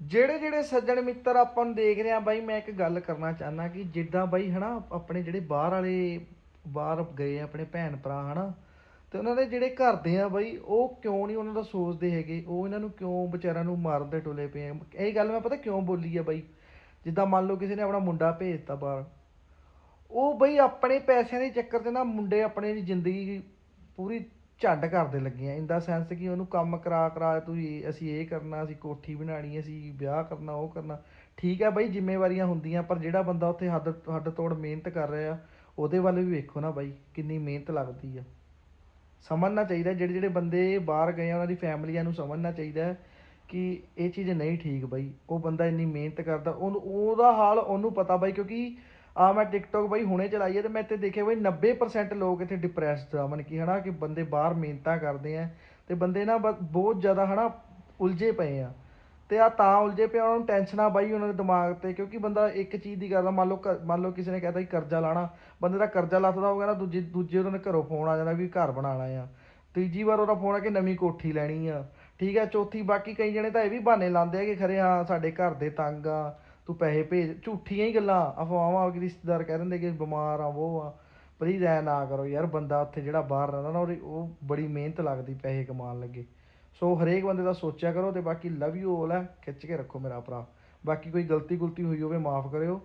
ਜਿਹੜੇ ਜਿਹੜੇ ਸੱਜਣ ਮਿੱਤਰ ਆਪਾਂ ਨੂੰ ਦੇਖ ਰਹੇ ਆ, ਬਾਈ ਮੈਂ ਇੱਕ ਗੱਲ ਕਰਨਾ ਚਾਹਨਾ ਕਿ ਜਿੱਦਾਂ ਬਾਈ ਹਨਾ, ਆਪਣੇ ਜਿਹੜੇ ਬਾਹਰ ਵਾਲੇ ਬਾਹਰ ਗਏ ਆਪਣੇ ਭੈਣ ਭਰਾ ਹਨਾ, ਤੇ ਉਹਨਾਂ ਦੇ ਜਿਹੜੇ ਘਰ ਦੇ ਆ ਬਾਈ, ਉਹ ਕਿਉਂ ਨਹੀਂ ਉਹਨਾਂ ਦਾ ਸੋਚਦੇ ਹੈਗੇ? ਉਹ ਇਹਨਾਂ ਨੂੰ ਕਿਉਂ ਵਿਚਾਰਿਆਂ ਨੂੰ ਮਾਰਨ ਦੇ ਟੁਲੇ ਪਏ ਆ? ਇਹ ਗੱਲ ਮੈਂ ਪਤਾ ਕਿਉਂ ਬੋਲੀ ਆ ਬਾਈ? ਜਿੱਦਾਂ ਮੰਨ ਲਓ ਕਿਸੇ ਨੇ ਆਪਣਾ ਮੁੰਡਾ ਭੇਜਤਾ ਬਾਹਰ, ਉਹ ਬਈ ਆਪਣੇ ਪੈਸਿਆਂ ਦੇ ਚੱਕਰ 'ਚ ਨਾ ਮੁੰਡੇ ਆਪਣੇ ਦੀ ਜ਼ਿੰਦਗੀ ਪੂਰੀ ਝੱਡ ਕਰਦੇ ਲੱਗੇ ਆ ਇਨ ਦਾ ਸੈਂਸ ਕਿ ਉਹਨੂੰ ਕੰਮ ਕਰਾ ਕਰਾ ਤੁਸੀਂ ਅਸੀਂ ਇਹ ਕਰਨਾ, ਅਸੀਂ ਕੋਠੀ ਬਣਾਣੀ ਅਸੀਂ ਵਿਆਹ ਕਰਨਾ, ਉਹ ਕਰਨਾ। ਠੀਕ ਹੈ ਬਾਈ, ਜ਼ਿੰਮੇਵਾਰੀਆਂ ਹੁੰਦੀਆਂ, ਪਰ ਜਿਹੜਾ ਬੰਦਾ ਉੱਥੇ ਹੱਦ ਹੱਦ ਤੋੜ ਮਿਹਨਤ ਕਰ ਰਿਹਾ, ਉਹਦੇ ਵੱਲ ਵੀ ਵੇਖੋ ਨਾ ਬਾਈ, ਕਿੰਨੀ ਮਿਹਨਤ ਲੱਗਦੀ ਆ। ਸਮਝਣਾ ਚਾਹੀਦਾ, ਜਿਹੜੇ ਜਿਹੜੇ ਬੰਦੇ ਬਾਹਰ ਗਏ ਆ, ਉਹਨਾਂ ਦੀ ਫੈਮਲੀਆਂ ਨੂੰ ਸਮਝਣਾ ਚਾਹੀਦਾ ਕਿ ਇਹ ਚੀਜ਼ ਨਹੀਂ ਠੀਕ ਬਾਈ। ਉਹ ਬੰਦਾ ਇੰਨੀ ਮਿਹਨਤ ਕਰਦਾ, ਉਹਨੂੰ, ਉਹਦਾ ਹਾਲ ਉਹਨੂੰ ਪਤਾ ਬਾਈ, ਕਿਉਂਕਿ ਆ ਮੈਂ ਟਿਕਟੋਕ ਬਾਈ ਹੁਣੇ ਚਲਾਈ ਹੈ ਤੇ ਮੈਂ ਇੱਥੇ ਦੇਖਿਆ ਬਈ 90% ਲੋਕ ਇੱਥੇ ਡਿਪਰੈਸਡ ਆ। ਮਨ ਕੀ ਹਨਾ ਕਿ ਬੰਦੇ ਬਾਹਰ ਮਿਹਨਤਾਂ ਕਰਦੇ ਆ ਤੇ ਬੰਦੇ ਨਾ ਬ- ਬਹੁਤ ਜ਼ਿਆਦਾ ਹਨਾ ਉਲਝੇ ਪਏ ਆ। ਤੇ ਆ ਤਾਂ ਉਲਝੇ ਪਏ ਉਹਨਾਂ ਨੂੰ ਟੈਨਸ਼ਨਾਂ ਬਾਈ ਉਹਨਾਂ ਦੇ ਦਿਮਾਗ ਤੇ, ਕਿਉਂਕਿ ਬੰਦਾ ਇੱਕ ਚੀਜ਼ ਦੀ ਕਰਦਾ ਮੰਨ ਲਓ ਘ- ਮੰਨ ਲਓ ਕਿਸੇ ਨੇ ਕਹਿੰਦਾ ਕਿ ਕਰਜ਼ਾ ਲਾਣਾ, ਬੰਦੇ ਦਾ ਕਰਜ਼ਾ ਲੱਥਦਾ ਹੋਊਗਾ ਨਾ ਦੂਜੇ ਦੂਜੇ ਉਹਨਾਂ ਦੇ ਘਰੋਂ ਫੋਨ ਆ ਜਾਂਦਾ ਵੀ ਘਰ ਬਣਾਉਣਾ ਆ। ਤੀਜੀ ਵਾਰ ਉਹਦਾ ਫੋਨ ਆ ਕਿ ਨਵੀਂ ਕੋਠੀ ਲੈਣੀ ਆ। ਠੀਕ ਹੈ ਚੌਥੀ ਬਾਕੀ ਕਈ ਜਣੇ ਤਾਂ ਇਹ ਵੀ ਬਹਾਨੇ ਲਾਉਂਦੇ ਆ ਕਿ ਖਰੇ ਹਾਂ ਸਾਡੇ ਘਰ ਦੇ ਤੰਗ ਆ। ਤੂੰ ਪੈਸੇ ਭੇਜ, ਝੂਠੀਆਂ ਹੀ ਗੱਲਾਂ, ਅਫਵਾਹਾਂ ਕਿ ਰਿਸ਼ਤੇਦਾਰ ਕਹਿ ਦਿੰਦੇ ਕਿ ਬਿਮਾਰ ਆ ਉਹ ਆ। ਪਲੀਜ਼ ਐ ਨਾ ਕਰੋ ਯਾਰ, ਬੰਦਾ ਉੱਥੇ ਜਿਹੜਾ ਬਾਹਰ ਰਹਿੰਦਾ ਨਾ, ਉਹਦੀ, ਉਹ ਬੜੀ ਮਿਹਨਤ ਲੱਗਦੀ ਪੈਸੇ ਕਮਾਉਣ ਲੱਗੇ। ਸੋ ਹਰੇਕ ਬੰਦੇ ਦਾ ਸੋਚਿਆ ਕਰੋ ਤੇ ਬਾਕੀ ਲਵ ਯੂ ਆਲ ਹੈ ਖਿੱਚ ਕੇ ਰੱਖੋ ਮੇਰਾ ਭਰਾ। ਬਾਕੀ ਕੋਈ ਗਲਤੀ ਗੁਲਤੀ ਹੋਈ ਹੋਵੇ, ਮਾਫ ਕਰਿਓ।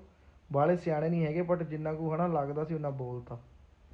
ਬਾਹਲੇ ਸਿਆਣੇ ਨਹੀਂ ਹੈਗੇ ਬਟ ਜਿੰਨਾ ਕੁ ਹਨਾ ਲੱਗਦਾ ਸੀ ਉਹਨਾਂ ਬੋਲਤਾ।